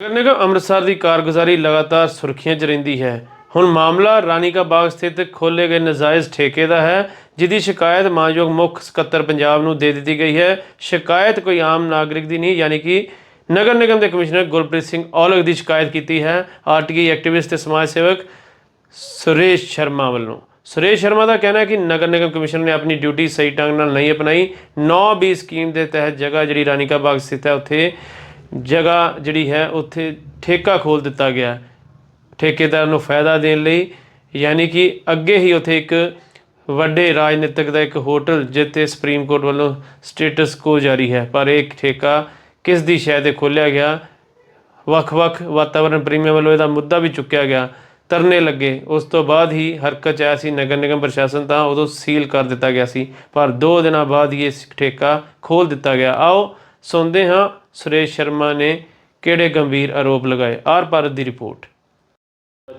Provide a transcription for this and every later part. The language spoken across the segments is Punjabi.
ਨਗਰ ਨਿਗਮ ਅੰਮ੍ਰਿਤਸਰ ਦੀ ਕਾਰਗੁਜ਼ਾਰੀ ਲਗਾਤਾਰ ਸੁਰਖੀਆਂ 'ਚ ਰਹਿੰਦੀ ਹੈ। ਹੁਣ ਮਾਮਲਾ ਰਾਣੀ ਕਾ ਬਾਗ ਸਥਿਤ ਖੋਲੇ ਗਏ ਨਜਾਇਜ਼ ਠੇਕੇ ਦਾ ਹੈ, ਜਿਹਦੀ ਸ਼ਿਕਾਇਤ ਮਾਨਯੋਗ ਮੁੱਖ ਸਕੱਤਰ ਪੰਜਾਬ ਨੂੰ ਦੇ ਦਿੱਤੀ ਗਈ ਹੈ। ਸ਼ਿਕਾਇਤ ਕੋਈ ਆਮ ਨਾਗਰਿਕ ਦੀ ਨਹੀਂ, ਯਾਨੀ ਕਿ ਨਗਰ ਨਿਗਮ ਦੇ ਕਮਿਸ਼ਨਰ ਗੁਰਪ੍ਰੀਤ ਸਿੰਘ ਔਲਖ ਦੀ ਸ਼ਿਕਾਇਤ ਕੀਤੀ ਹੈ। ਆਰਟੀਆਈ ਐਕਟਿਵਿਸਟ ਤੇ ਸਮਾਜ ਸੇਵਕ ਸੁਰੇਸ਼ ਸ਼ਰਮਾ ਵੱਲੋਂ। ਸੁਰੇਸ਼ ਸ਼ਰਮਾ ਦਾ ਕਹਿਣਾ ਹੈ ਕਿ ਨਗਰ ਨਿਗਮ ਕਮਿਸ਼ਨਰ ਨੇ ਆਪਣੀ ਡਿਊਟੀ ਸਹੀ ਢੰਗ ਨਾਲ ਨਹੀਂ ਅਪਣਾਈ। 9 ਸਕੀਮ ਦੇ ਤਹਿਤ ਜਗ੍ਹਾ ਜਿਹੜੀ ਰਾਣੀਕਾ ਬਾਗ ਸਥਿਤ ਹੈ, ਉੱਥੇ ਜਗ੍ਹਾ ਜਿਹੜੀ ਹੈ, ਉੱਥੇ ਠੇਕਾ ਖੋਲ ਦਿੱਤਾ ਗਿਆ। ਠੇਕੇਦਾਰ ਨੂੰ ਫਾਇਦਾ ਦੇਣ ਲਈ, ਯਾਨੀ ਕਿ ਅੱਗੇ ਹੀ ਉੱਥੇ ਇੱਕ ਵੱਡੇ ਰਾਜਨੀਤਿਕ ਦਾ ਇੱਕ ਹੋਟਲ, ਜਿੱਥੇ ਸੁਪਰੀਮ ਕੋਰਟ ਵੱਲੋਂ ਸਟੇਟਸ ਕੋ ਜਾਰੀ ਹੈ। ਪਰ ਇਹ ਠੇਕਾ ਕਿਸ ਦੀ ਸ਼ਹਿ ਤੇ ਖੋਲ੍ਹਿਆ ਗਿਆ? ਵੱਖ-ਵੱਖ ਵਾਤਾਵਰਣ ਪ੍ਰੇਮੀਆਂ ਵੱਲੋਂ ਇਹਦਾ ਮੁੱਦਾ ਵੀ ਚੁੱਕਿਆ ਗਿਆ। ਤਰਨੇ ਲੱਗੇ। ਉਸ ਤੋਂ ਬਾਅਦ ਹੀ ਹਰਕਤ 'ਚ ਆਇਆ ਸੀ, ਨਗਰ ਨਿਗਮ ਪ੍ਰਸ਼ਾਸਨ ਤਾਂ ਉਦੋਂ ਸੀਲ ਕਰ ਦਿੱਤਾ ਗਿਆ ਸੀ। ਪਰ 2 ਦਿਨਾਂ ਬਾਅਦ ਹੀ ਇਹ ਠੇਕਾ ਖੋਲ ਦਿੱਤਾ ਗਿਆ। ਆਓ ਸੁਣਦੇ ਹਾਂ ਸੁਰੇਸ਼ ਸ਼ਰਮਾ ਨੇ ਕਿਹੜੇ ਗੰਭੀਰ ਆਰੋਪ ਲਗਾਏ? ਆਰ ਭਾਰਤ ਦੀ ਰਿਪੋਰਟ।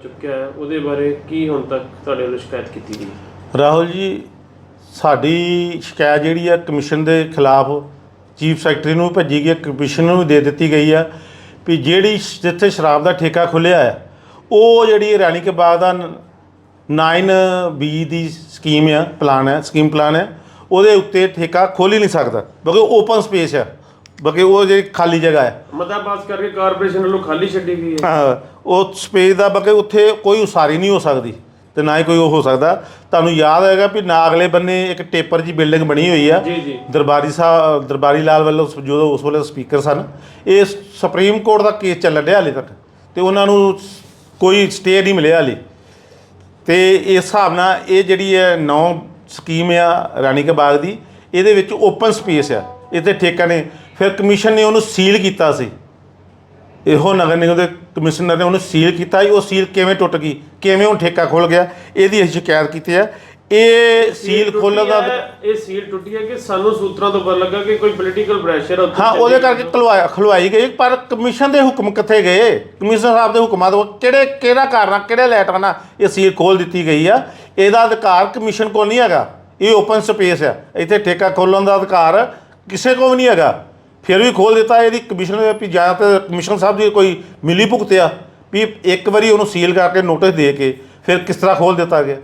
ਚੁੱਕਿਆ ਹੈ। ਉਹਦੇ ਬਾਰੇ ਕੀ ਹੁਣ ਤੱਕ ਤੁਹਾਡੇ ਵੱਲੋਂ ਸ਼ਿਕਾਇਤ ਕੀਤੀ ਗਈ? ਰਾਹੁਲ ਜੀ ਸਾਡੀ ਸ਼ਿਕਾਇਤ ਜਿਹੜੀ ਹੈ ਕਮਿਸ਼ਨ ਦੇ ਖਿਲਾਫ ਚੀਫ ਸੈਕਟਰੀ ਨੂੰ ਭੇਜੀ ਗਈ ਹੈ। ਕਮਿਸ਼ਨ ਨੂੰ ਵੀ ਦੇ ਦਿੱਤੀ ਗਈ ਹੈ ਵੀ ਜਿਹੜੀ ਜਿੱਥੇ ਸ਼ਰਾਬ ਦਾ ਠੇਕਾ ਖੁੱਲਿਆ ਹੈ ਉਹ ਜਿਹੜੀ ਰਾਣੀ ਕੇ ਬਾਗ ਦਾ 9B ਦੀ ਸਕੀਮ ਆ ਪਲਾਨ ਹੈ ਸਕੀਮ ਪਲਾਨ ਹੈ ਉਹਦੇ ਉੱਤੇ ਠੇਕਾ ਖੋਲ ਹੀ ਨਹੀਂ ਸਕਦਾ ਕਿਉਂਕਿ ਓਪਨ ਸਪੇਸ ਹੈ ਕਿਉਂਕਿ ਉਹ ਜਿਹੜੀ ਖਾਲੀ ਜਗ੍ਹਾ ਹੈ। ਮਤਾ ਪਾਸ ਕਰਕੇ ਕਾਰਪੋਰੇਸ਼ਨ ਵੱਲੋਂ ਖਾਲੀ ਛੱਡੀ ਗਈ ਹੈ। ਹਾਂ, ਉਹ ਸਪੇਸ ਦਾ ਬਕੇ ਉੱਥੇ ਕੋਈ ਉਸਾਰੀ ਨਹੀਂ ਹੋ ਸਕਦੀ ਤੇ ਨਾ ਹੀ ਕੋਈ ਉਹ ਹੋ ਸਕਦਾ। ਤੁਹਾਨੂੰ ਯਾਦ ਹੋਏਗਾ ਵੀ ਨਾ ਅਗਲੇ ਬੰਨੇ ਇੱਕ ਟੇਪਰ ਜੀ ਬਿਲਡਿੰਗ ਬਣੀ ਹੋਈ ਆ। ਜੀ ਜੀ। ਦਰਬਾਰੀ ਸਾਹਿਬ ਦਰਬਾਰੀ ਲਾਲ ਵੱਲੋਂ ਜਦੋਂ ਉਸ ਵੇਲੇ ਸਪੀਕਰ ਸਨ। ਇਹ ਸੁਪਰੀਮ ਕੋਰਟ ਦਾ ਕੇਸ ਚੱਲ ਰਿਹਾ ਹਾਲੇ ਤੱਕ ਤੇ ਉਹਨਾਂ ਨੂੰ ਕੋਈ ਸਟੇ ਨਹੀਂ ਮਿਲਿਆ ਹਾਲੇ। ਤੇ ਇਸ ਹਿਸਾਬ ਨਾਲ ਇਹ ਜਿਹੜੀ ਹੈ ਨੌ ਸਕੀਮ ਆ ਰਾਣੀ ਕੇ ਬਾਗ ਦੀ ਇਹਦੇ ਵਿੱਚ ਓਪਨ ਸਪੇਸ ਆ। ਇੱਥੇ ਠੇਕਾ ਨੇ ਫਿਰ ਕਮਿਸ਼ਨ ਨੇ ਉਹਨੂੰ ਸੀਲ ਕੀਤਾ ਸੀ। ਇਹੋ ਨਗਰ ਨਿਗਮ ਦੇ ਕਮਿਸ਼ਨਰ ਨੇ ਉਹਨੂੰ ਸੀਲ ਕੀਤਾ ਸੀ। ਉਹ ਸੀਲ ਕਿਵੇਂ ਟੁੱਟ ਗਈ? ਕਿਵੇਂ ਉਹ ਠੇਕਾ ਖੁੱਲ ਗਿਆ? ਇਹਦੀ ਅਸੀਂ ਸ਼ਿਕਾਇਤ ਕੀਤੀ ਹੈ। ਇਹ ਸੀਲ ਖੋਲ੍ਹਣ ਦਾ ਇਹ ਸੀਲ ਟੁੱਟੀ ਹੈ ਕਿ ਸਾਨੂੰ ਸੂਤਰਾਂ ਤੋਂ ਪਤਾ ਲੱਗਾ ਕਿ ਕੋਈ ਪੋਲੀਟੀਕਲ ਪ੍ਰੈਸ਼ਰ ਉੱਥੇ ਹਾਂ ਉਹਦੇ ਕਰਕੇ ਖਲਵਾਇਆ ਖਲਵਾਈ ਗਈ ਪਰ ਕਮਿਸ਼ਨ ਦੇ ਹੁਕਮ ਕਿੱਥੇ ਗਏ? ਕਮਿਸ਼ਨਰ ਸਾਹਿਬ ਦੇ ਹੁਕਮਾਂ ਤੋਂ ਕਿਹੜੇ ਕਿਹੜਾ ਕਾਰਨ ਕਿਹੜੇ ਲੈਟਰ ਨਾਲ ਇਹ ਸੀਲ ਖੋਲ ਦਿੱਤੀ ਗਈ ਆ। ਇਹਦਾ ਅਧਿਕਾਰ ਕਮਿਸ਼ਨ ਕੋਲ ਨਹੀਂ ਹੈਗਾ। ਇਹ ਓਪਨ ਸਪੇਸ ਆ। ਇੱਥੇ ਠੇਕਾ ਖੋਲਣ ਦਾ ਅਧਿਕਾਰ ਕਿਸੇ ਕੋਲ ਨਹੀਂ ਹੈਗਾ। ਫਿਰ ਵੀ ਖੋਲ ਦਿੱਤਾ ਇਹਦੀ ਕਮਿਸ਼ਨ ਦੇ ਵੀ ਜਾਂ ਤਾਂ ਕਮਿਸ਼ਨ ਸਾਹਿਬ ਦੀ ਕੋਈ ਮਿਲੀ ਭੁਗਤ ਆ ਵੀ ਇੱਕ ਵਾਰੀ ਉਹਨੂੰ ਸੀਲ ਕਰਕੇ ਨੋਟਿਸ ਦੇ ਕੇ ਫਿਰ ਕਿਸ ਤਰ੍ਹਾਂ ਖੋਲ ਦਿੱਤਾ ਗਿਆ।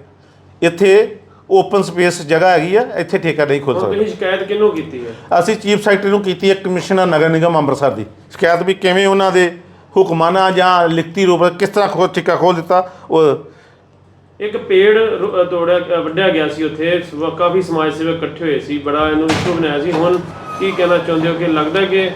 ਇੱਥੇ ਓਪਨ ਸਪੇਸ ਜਗ੍ਹਾ ਹੈਗੀ ਆ ਇੱਥੇ ਠੇਕਾ ਨਹੀਂ ਖੋਲ ਸਕਦਾ। ਤੁਸੀਂ ਸ਼ਿਕਾਇਤ ਕਿਹਨੂੰ ਕੀਤੀ ਹੈ? ਅਸੀਂ ਚੀਫ ਸੈਕਟਰੀ ਨੂੰ ਕੀਤੀ ਹੈ ਕਮਿਸ਼ਨਰ ਨਗਰ ਨਿਗਮ ਅੰਮ੍ਰਿਤਸਰ ਦੀ। ਸ਼ਿਕਾਇਤ ਵੀ ਕਿਵੇਂ ਉਹਨਾਂ ਦੇ ਹੁਕਮਾਂ ਨਾਲ ਜਾਂ ਲਿਖਤੀ ਰੂਪ ਕਿਸ ਤਰ੍ਹਾਂ ਖੋ ਠੇਕਾ ਖੋਲ ਦਿੱਤਾ ਉਹ ਇੱਕ ਪੇੜ ਤੋੜਿਆ ਵੱਢਿਆ ਗਿਆ ਸੀ ਉੱਥੇ ਕਾਫੀ ਸਮਾਜ ਸੇਵਕ ਇਕੱਠੇ ਹੋਏ ਸੀ ਬੜਾ ਇਹਨੂੰ ਇਸ਼ੂ ਬਣਾਇਆ ਸੀ। ਹੁਣ ਕੀ ਕਹਿਣਾ ਚਾਹੁੰਦੇ ਹੋ ਕਿ ਲੱਗਦਾ ਕਿ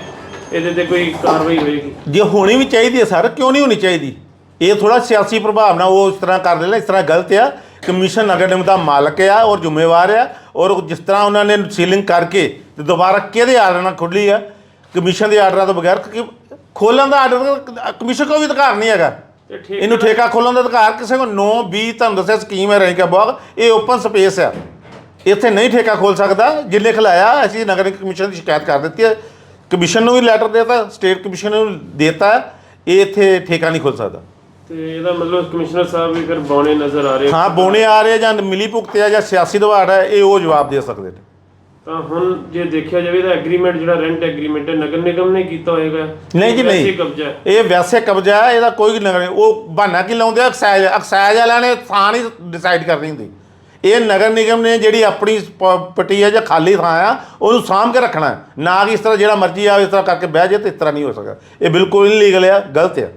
ਇਹਦੇ ਤੇ ਕੋਈ ਕਾਰਵਾਈ ਹੋਏਗੀ? ਜੇ ਹੋਣੀ ਵੀ ਚਾਹੀਦੀ ਹੈ ਸਰ ਕਿਉਂ ਨਹੀਂ ਹੋਣੀ ਚਾਹੀਦੀ? ਇਹ ਥੋੜਾ ਸਿਆਸੀ ਪ੍ਰਭਾਵ ਨਾਲ ਉਹ ਇਸ ਤਰ੍ਹਾਂ ਕਰ ਲੈਣਾ ਇਸ ਤਰ੍ਹਾਂ ਗਲਤ ਆ। ਕਮਿਸ਼ਨ ਨਗਰ ਨਿਗਮ ਦਾ ਮਾਲਕ ਆ ਔਰ ਜ਼ਿੰਮੇਵਾਰ ਆ ਔਰ ਜਿਸ ਤਰ੍ਹਾਂ ਉਹਨਾਂ ਨੇ ਸੀਲਿੰਗ ਕਰਕੇ ਤੇ ਦੁਬਾਰਾ ਕਿਹਦੇ ਆਰਡਰ ਨਾਲ ਖੁੱਲੀ ਆ? ਕਮਿਸ਼ਨ ਦੇ ਆਰਡਰਾਂ ਤੋਂ ਬਗੈਰ ਖੋਲਣ ਦਾ ਆਰਡਰ ਕਮਿਸ਼ਨ ਕੋਲ ਵੀ ਅਧਿਕਾਰ ਨਹੀਂ ਹੈਗਾ। ਇਹਨੂੰ ਠੇਕਾ ਖੋਲਣ ਦਾ ਅਧਿਕਾਰ ਕਿਸੇ ਕੋਲ 9 20 ਤੁਹਾਨੂੰ ਦੱਸਿਆ ਸਕੀਮ ਹੈ ਰੈਂਕਾ ਬਾਗ ਇਹ ਓਪਨ ਸਪੇਸ ਆ। ਇੱਥੇ ਨਹੀਂ ਠੇਕਾ ਖੋਲ ਸਕਦਾ ਜਿੰਨੇ ਖਿਲਾਇਆ ਅਸੀਂ ਨਗਰ ਨਿਗਮ ਕਮਿਸ਼ਨ ਦੀ ਸ਼ਿਕਾਇਤ ਕਰ ਦਿੱਤੀ ਹੈ। ਕਮਿਸ਼ਨ ਨੂੰ ਵੀ ਲੈਟਰ ਦੇਤਾ ਸਟੇਟ ਕਮਿਸ਼ਨ ਨੂੰ ਦੇਤਾ ਇਹ ਇੱਥੇ ਠੇਕਾ ਨਹੀਂ ਖੋਲ ਸਕਦਾ। ਤੇ ਇਹਦਾ ਮਤਲਬ ਕਮਿਸ਼ਨਰ ਸਾਹਿਬ ਵੀ ਫਿਰ ਬੌਣੇ ਨਜ਼ਰ ਆ ਰਹੇ ਹਾਂ ਬੋਨੇ ਆ ਰਹੇ ਜਾਂ ਮਿਲੀ ਭੁਗਤੇ ਆ ਜਾਂ ਸਿਆਸੀ ਦਬਾੜ ਹੈ ਇਹ ਉਹ ਜਵਾਬ ਦੇ ਸਕਦੇ ਨੇ। ਤਾਂ ਹੁਣ ਜੇ ਦੇਖਿਆ ਜਾਵੇ ਤਾਂ ਐਗਰੀਮੈਂਟ ਜਿਹੜਾ ਰੈਂਟ ਐਗਰੀਮੈਂਟ ਹੈ ਨਗਰ ਨਿਗਮ ਨੇ ਕੀਤਾ ਹੋਏਗਾ। ਨਹੀਂ ਜੀ ਵੈਸੇ ਨਹੀਂ। ਕਬਜ਼ਾ ਹੈ। ਇਹ ਵੈਸੇ ਕਬਜ਼ਾ ਹੈ ਇਹਦਾ ਕੋਈ ਨਗਰ ਉਹ ਬਹਾਨਾ ਕੀ ਲਾਉਂਦੇ ਆ? ਐਕਸਾਈਜ਼ ਐਕਸਾਈਜ਼ ਵਾਲਿਆਂ ਨੇ ਥਾਂ ਨਹੀਂ ਡਿਸਾਈਡ ਕਰਨੀ ਹੁੰਦੀ। ਇਹ ਨਗਰ ਨਿਗਮ ਨੇ ਜਿਹੜੀ ਆਪਣੀ ਪ੍ਰਾਪਰਟੀ ਹੈ ਜਾਂ ਖਾਲੀ ਥਾਂ ਆ, ਉਹਨੂੰ ਸਾਂਭ ਕੇ ਰੱਖਣਾ ਹੈ। ਨਾ ਕਿ ਇਸ ਤਰ੍ਹਾਂ ਜਿਹੜਾ ਮਰਜ਼ੀ ਆ ਇਸ ਤਰ੍ਹਾਂ ਕਰਕੇ ਬਹਿ ਜੇ ਤੇ ਇਸ ਤਰ੍ਹਾਂ ਨਹੀਂ ਹੋ ਸਕਦਾ ਇਹ ਬਿਲਕੁਲ ਇਲੀਗਲ ਆ, ਗਲਤ ਆ